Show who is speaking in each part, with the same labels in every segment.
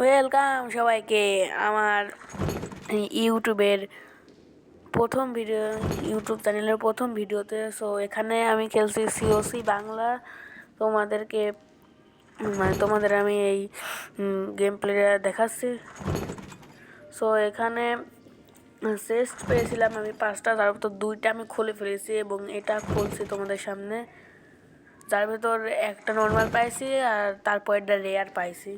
Speaker 1: Welcome সবাইকে আমার ইউটিউবের প্রথম ভিডিও ইউটিউব চ্যানেলের প্রথম ভিডিওতে। সো এখানে আমি খেলছি সিওসি বাংলা। তোমাদেরকে মানে তোমাদের আমি এই গেম প্লেটা দেখাচ্ছি। সো এখানে শেষ পেয়েছিলাম আমি পাঁচটা, তার ভিতর দুইটা আমি খুলে ফেলেছি এবং এটা খুলছি তোমাদের সামনে। যার ভেতর একটা নর্মাল পাইছি আর তারপর একটা রেয়ার পাইছি।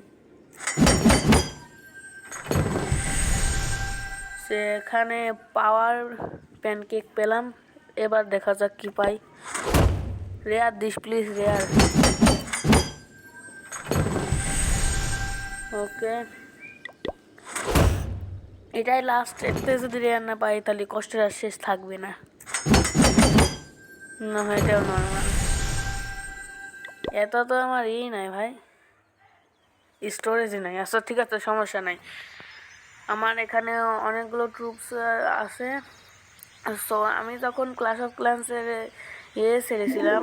Speaker 1: সেখানে পাওয়ার প্যানকেক পেলাম, এবার দেখা যাক কি পাই। Rare this please rare okay এটাই লাস্ট এতে যদি রেয়ার না পাই, তাহলে কষ্টের আর শেষ থাকবে না। না এটাও নর্মাল এত তো আমার ই নাই ভাই। স্টোরেজই নাই। আচ্ছা ঠিক আছে, সমস্যা নাই। আমার এখানে অনেকগুলো ট্রুপস আছে। সো আমি যখন ক্লাস অফ ক্লান্সের ইয়ে সেরেছিলাম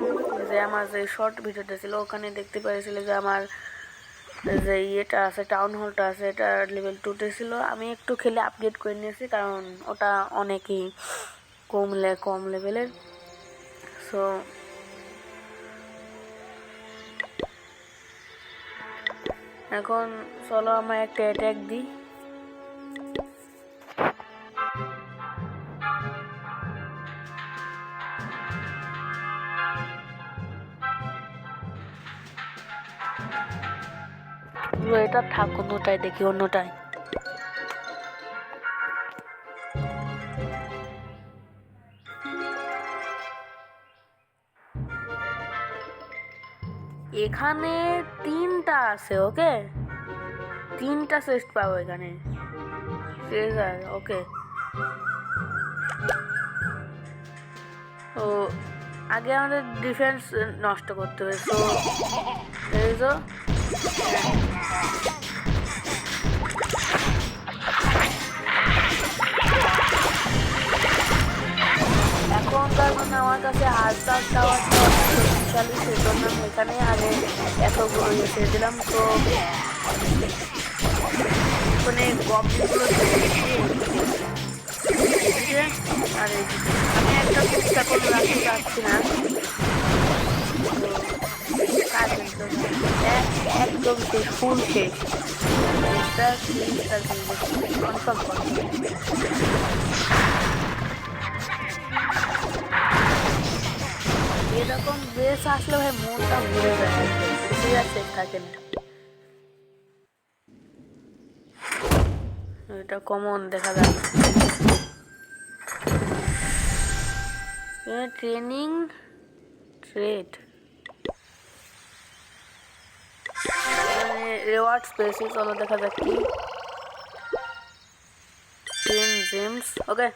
Speaker 1: যে আমার যে শর্ট ভিডিওটা ছিল, ওখানে দেখতে পেরেছিল যে আমার যে ইয়েটা আছে টাউন হলটা আছে, এটা লেভেল টুতে ছিল। আমি একটু খেলে আপডেট করে নিয়েছি, কারণ ওটা অনেকই কম কম লেভেলের সো এখন চলো আমার একটা অ্যাটাক দিই। এটা থাক অন্যটায় দেখি অন্যটায় এখানে তিনটা আছে, ওকে? তিনটা চেস্ট পাবো এখানে। Treasure okay. আগে আমাদের ডিফেন্স নষ্ট করতে হবে তো এই এখনকার মানে আমার কাছে হাজার টাওয়ারটা শক্তিশালী সেজন্য আমি এখানে আগে এতগুলো এসে দিলাম তো মানে গবগুলো আর, আমি একটা চেষ্টা করে রাখতে চাচ্ছি না। একদম শেষ ফুল শেষ। কনফার্ম এরকম বেশ আসলে ভাই, মনটা ভরে যায়। আর থাকে না এটা কমন দেখা যায়। Training trade. রেওয়ার্ডস পেয়েছি চলো দেখা যাক কি। টেন জেমস ওকে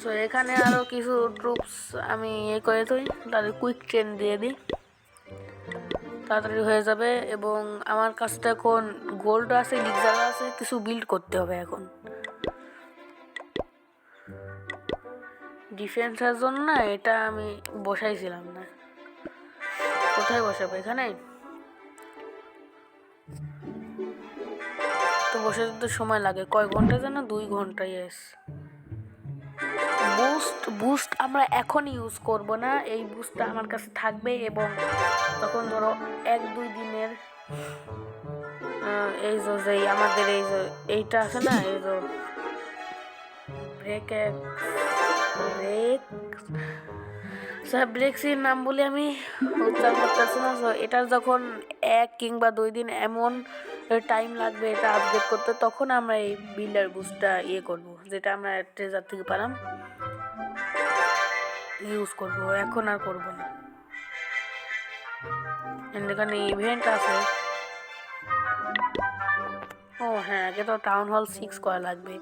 Speaker 1: সো এখানে আরও কিছু ট্রুপস আমি ইয়ে করে দিই তাদের কুইক ট্রেন দিয়ে দিই। তাড়াতাড়ি হয়ে যাবে এবং আমার কাছে এখন গোল্ড আছে গিজার আছে, কিছু বিল্ড করতে হবে এখন। ডিফেন্সের জন্য না, এটা আমি বসাইছিলাম না। কোথায় বসাবো? এখানে? তো বসে তো সময় লাগে। কয় ঘণ্টা যেন? দুই ঘণ্টা ইয়েস বুস্ট বুস্ট আমরা এখন ইউজ করব না। এই বুস্টটা আমার কাছে থাকবে এবং তখন ধরো এক, দুই দিনের এই যে আমাদের এই যে, এইটা আছে না? এই যে ব্রেক ব্রেক ব্রেক্সির নাম বলে আমি উচ্চারণ করতেছি না এটার যখন এক কিংবা দুই দিন এমন টাইম লাগবে এটা আপডেট করতে, তখন আমরা এই বিল্ডার বুস্টটা ইয়ে করব, যেটা আমরা ট্রেজার থেকে পেলাম ইউজ করব, এখন আর করব না। এখানে ইভেন্ট আছে। ও হ্যাঁ আগে তো টাউন হল সিক্স করা লাগবে।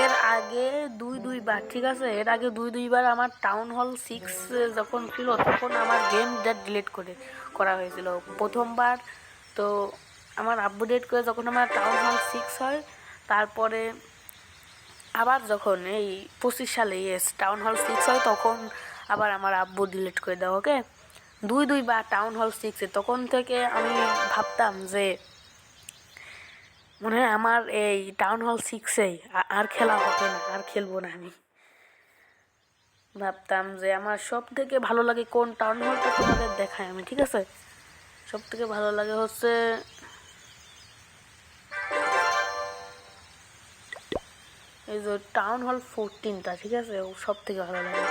Speaker 1: এর আগে দুই দুইবার, ঠিক আছে? এর আগে দুই দুইবার আমার টাউন হল সিক্স যখন ছিল, তখন আমার গেম ডেট ডিলিট করে, করা হয়েছিল। প্রথমবার তো আমার আপডেট করে যখন আমার টাউন হল সিক্স হয়, তারপরে আবার যখন এই পঁচিশ সালে ইয়েস টাউন হল সিক্স হয়, তখন আবার আমার আব্বু ডিলিট করে দেওয়া ওকে দুই দুইবার টাউন হল সিক্সে তখন থেকে আমি ভাবতাম যে মনে হয় আমার এই টাউন হল সিক্সেই আর খেলা হবে না, আর খেলব না আমি। ভাবতাম যে আমার সব থেকে ভালো লাগে কোন টাউন হলটা তোমাদের দেখায় আমি, ঠিক আছে? সব থেকে ভালো লাগে হচ্ছে এই যে টাউন হল ফোরটিনটা ঠিক আছে? ও সব থেকে ভালো লাগে।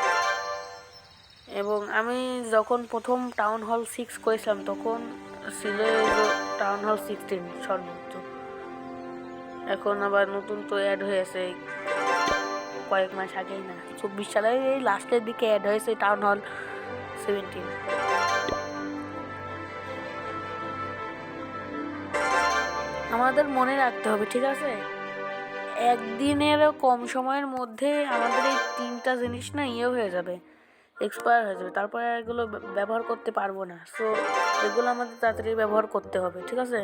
Speaker 1: এবং আমি যখন প্রথম টাউন হল সিক্স করেছিলাম, তখন ছিল টাউন হল সিক্সটিন সর্বোচ্চ এখন আবার নতুন তো অ্যাড হয়েছে কয়েক মাস আগেই না, চব্বিশ সালের এই লাস্টের দিকে অ্যাড হয়েছে টাউন হল সেভেন্টিন আমাদের মনে রাখতে হবে, ঠিক আছে? একদিনেরও কম সময়ের মধ্যে আমাদের এই তিনটা জিনিস না ইয়ে হয়ে যাবে এক্সপায়ার হয়ে যাবে, তারপরে এগুলো ব্যবহার করতে পারব না। সো এগুলো আমাদের তাড়াতাড়ি ব্যবহার করতে হবে, ঠিক আছে?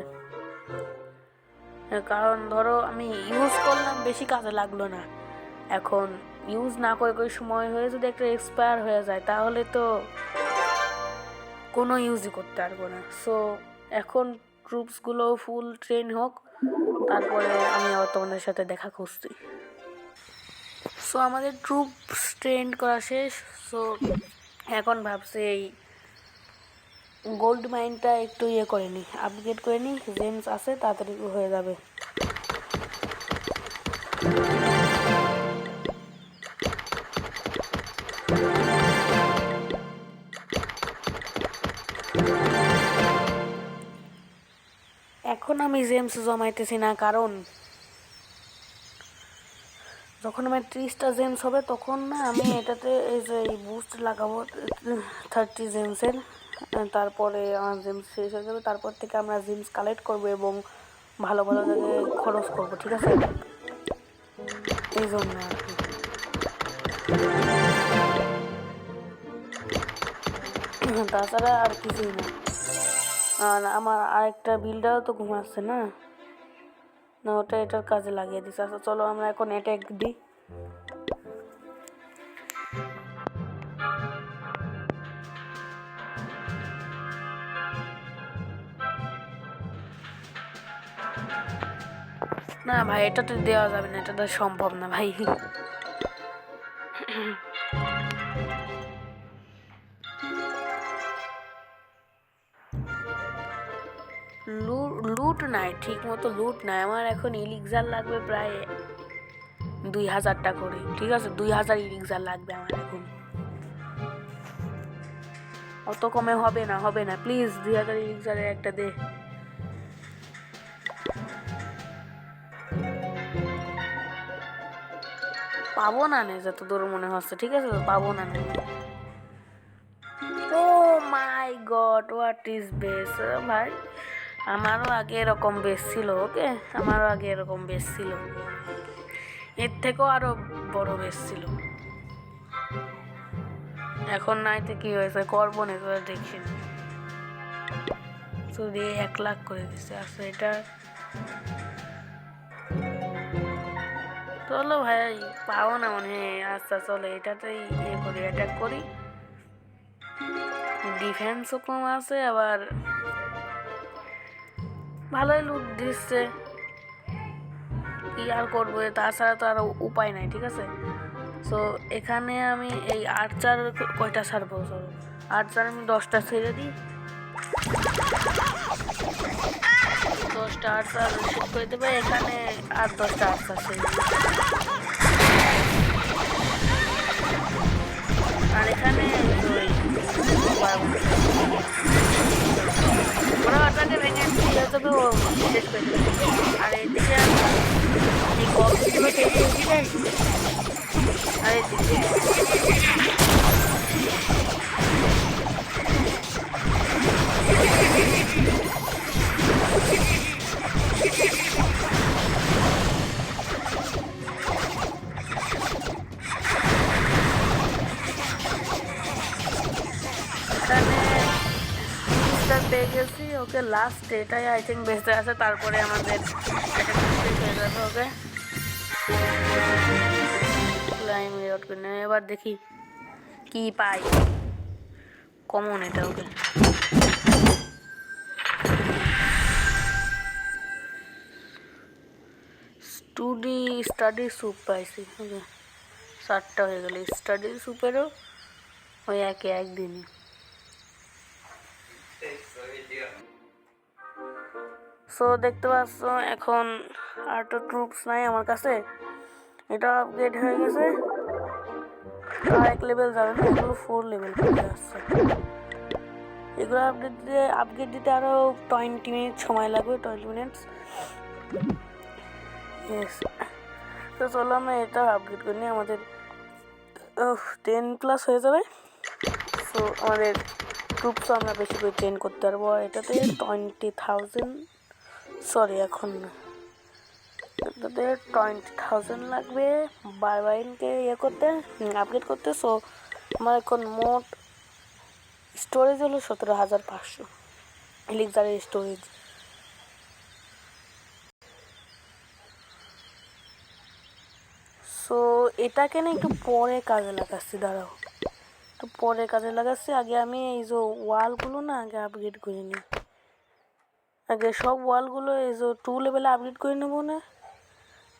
Speaker 1: কারণ ধরো আমি ইউজ করলাম, বেশি কাজে লাগল না। এখন ইউজ না করে করে সময় হয়ে যদি একটা এক্সপায়ার হয়ে যায়, তাহলে তো কোনো ইউজই করতে পারব না। সো এখন ট্রুপসগুলো ফুল ট্রেন হোক, তারপরে আমি আবার তোমাদের সাথে দেখা করছি। সো আমাদের ট্রুপস ট্রেন করা শেষ। সো এখন ভাবছি এই গোল্ড মাইনটা একটু ইয়ে করে নিই আপগ্রেড করে নিই জেমস আছে, তাড়াতাড়ি হয়ে যাবে। এখন আমি জেমস জমাইতেছি না, কারণ যখন আমার ত্রিশটা জেমস হবে, তখন না আমি এটাতে এই যে বুস্ট লাগাবো থার্টি জেমসের তারপরে জেমস শেষ হয়ে যাবে। তারপর থেকে আমরা জিমস কালেক্ট করব এবং ভালো ভালো জায়গায় খরচ করব, ঠিক আছে? এই জন্য আর কি। তাছাড়া আর কিছুই না। আর আমার আরেকটা বিলটাও তো ঘুমাচ্ছে না? না, ওটা এটার কাজে লাগিয়ে দিচ্ছে আচ্ছা চলো আমরা এখন অ্যাটাক দিই না ভাই, এটা তো দেওয়া যাবে না, এটা তো সম্ভব না ভাই। লুট নাই, ঠিক মতো লুট নাই। আমার এখন ইলিক্সার লাগবে প্রায় দুই হাজারটা করে, ঠিক আছে? দুই হাজার ইলিক্সার লাগবে আমার এখন। অত কমে হবে না হবে না। প্লিজ দুই হাজার ইলিক্সারের একটা দে। পাবো না নে যত দূর মনে হচ্ছে, ঠিক আছে? তো পাবো না নে। ও my God what is base ভাই, আমারও আগে এরকম বেস ছিল, ওকে? আমারও আগে এরকম বেস ছিল। এর থেকেও আরও বড় বেস ছিল। এখন নাইতে কি হয়েছে, করব না এবার দেখি। শুধু এক লাখ করে দিছে আচ্ছা এটা চলো ভাই, পাও না মনে আচ্ছা চলো, এটাতেই ইয়ে করি অ্যাটাক করি। ডিফেন্সও কম আছে, আবার ভালোই লুট দিচ্ছে। কি আর করব তাছাড়া তো আর উপায় নাই, ঠিক আছে? সো এখানে আমি এই আর্চার কয়টা ছাড়বো, চলো? আর্চার আমি দশটা ছেড়ে দিই। দশটা আর্চার শেষ করে দেবে এখানে আর দশটা আর্চার ছেড়ে আর এখানে ওরা আপনাকে ভেঙে দিয়ে তবে ও শেষ করে দেবে আর এদিকে এই কেটে দিলে আর এদিকে ওকে লাস্ট এটাই আই থিঙ্ক বেঁচে আছে, তারপরে আমাদের ওকে। এবার দেখি কি পাই। কমন এটা ওকে স্টুডি স্টাডি স্যুপ পাইছি যে সাতটা হয়ে গেল। স্টাডি স্যুপেরও ওই একে একদিনই। সো দেখতে পাচ্ছ, এখন আর তো ট্রুপস নাই আমার কাছে। এটা আপগ্রেড হয়ে গেছে। আর এক লেভেল যাবে না, এগুলো ফোর লেভেল আসছে এগুলো আপডেট দিতে আপগ্রেড দিতে আরও টোয়েন্টি মিনিট সময় লাগবে টোয়েন্টি মিনিটস তো চলো আমরা এটা আপগ্রেড করে নিই, আমাদের টেন প্লাস হয়ে যাবে। সো আমাদের ট্রুপসও আমরা বেশি করে ট্রেন করতে পারব। এটাতে টোয়েন্টি থাউজেন্ড সরি এখন না। এটাতে টোয়েন্টি থাউজেন্ড লাগবে বারবাইনকে ইয়ে করতে আপগ্রেড করতে সো আমার এখন মোট স্টোরেজ হলো সতেরো হাজার পাঁচশো। এলিক্সারের স্টোরেজ সো এটাকে না একটু পরে কাজে লাগাচ্ছি, দাঁড়াও। একটু পরে কাজে লাগাচ্ছি, আগে আমি এই যে ওয়ালগুলো না, আগে আপগ্রেড করে নিই। আগে সব ওয়ালগুলো এই যে টু লেভেলে আপডেট করে নেব না?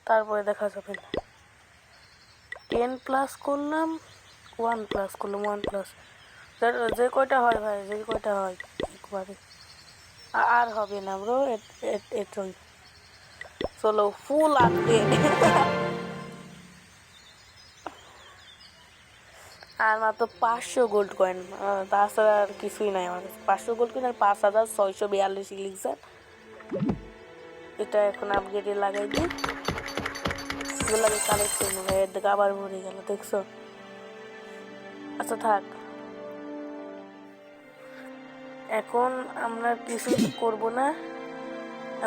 Speaker 1: তারপরে দেখা যাবে টেন প্লাস করলাম ওয়ান প্লাস করলাম ওয়ান প্লাস যে কয়টা হয় ভাই, যে কয়টা হয় একবারে। আর হবে না ব্রো এটাই। চলো ফুল আপডেট আর মাত্র পাঁচশো গোল্ড কয়েন তাছাড়া আর কিছুই নাই আমার পাঁচশো গোল্ড কয়েন আর পাঁচ হাজার ছয়শো বিয়াল্লিশ ইলিক্সার এটা এখন আপগ্রেডে লাগাই দিই। এগুলো আমি কালেক্ট করে নেব। এর দিকে আবার ভরে গেল, দেখছ? আচ্ছা থাক। এখন আমরা কিছু করব না।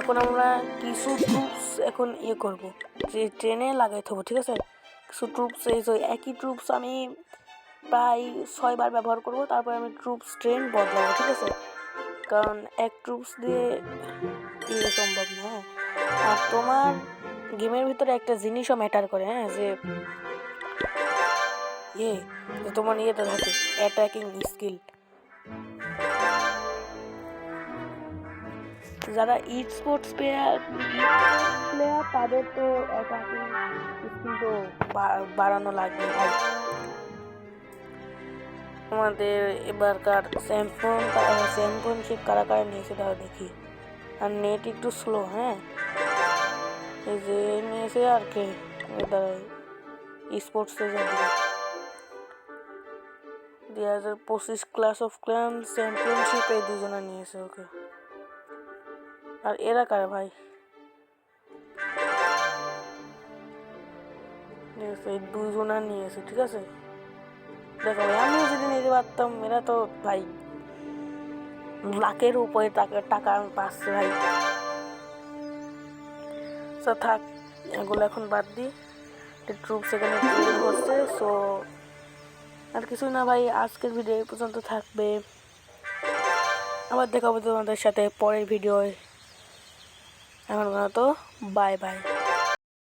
Speaker 1: এখন আমরা কিছু ট্রুপস এখন ইয়ে করব। যে ট্রেনে লাগাই থাকব ঠিক আছে? কিছু ট্রুপস এই একই ট্রুপস আমি প্রায় ছয়বার ব্যবহার করব, তারপর আমি ট্রুপস ট্রেন বদলাবো, ঠিক আছে? কারণ এক ট্রুপস দিয়ে ইয়ে সম্ভব না হ্যাঁ? আর তোমার গেমের ভিতরে একটা জিনিসও ম্যাটার করে হ্যাঁ? যে ইয়ে যে তোমার ইয়েতে থাকে অ্যাটাকিং স্কিল যারা ই স্পোর্টস প্লেয়ার প্লেয়ার তাদের তো অ্যাটাকিং স্কিল তো বাড়ানো লাগবে আমাদের এবারকার চ্যাম্পিয়ন চ্যাম্পিয়নশিপ কারা কারা নিয়েছে তারা দেখি। আর নেট একটু স্লো হ্যাঁ? এই যে নিয়েছে আর কে? দাঁড়াই স্পোর্টসে যাবে দুই হাজার পঁচিশ ক্লাস অফ ক্লান চ্যাম্পিয়নশিপ এই দুজনে নিয়েছে ওকে। আর এরা কারা ভাই? এই দুজনা নিয়েছে, ঠিক আছে? দেখো নিতে পারতাম, এরা তো ভাই লাখের উপরে টাকা টাকা পাচ্ছি ভাই। সো থাক, এগুলো এখন বাদ দিই ট্রুপ সেখানে হচ্ছে সো আর কিছু না ভাই, আজকের ভিডিও এই পর্যন্ত থাকবে। আবার দেখাবো তোমাদের সাথে পরের ভিডিও এখন তো বাই বাই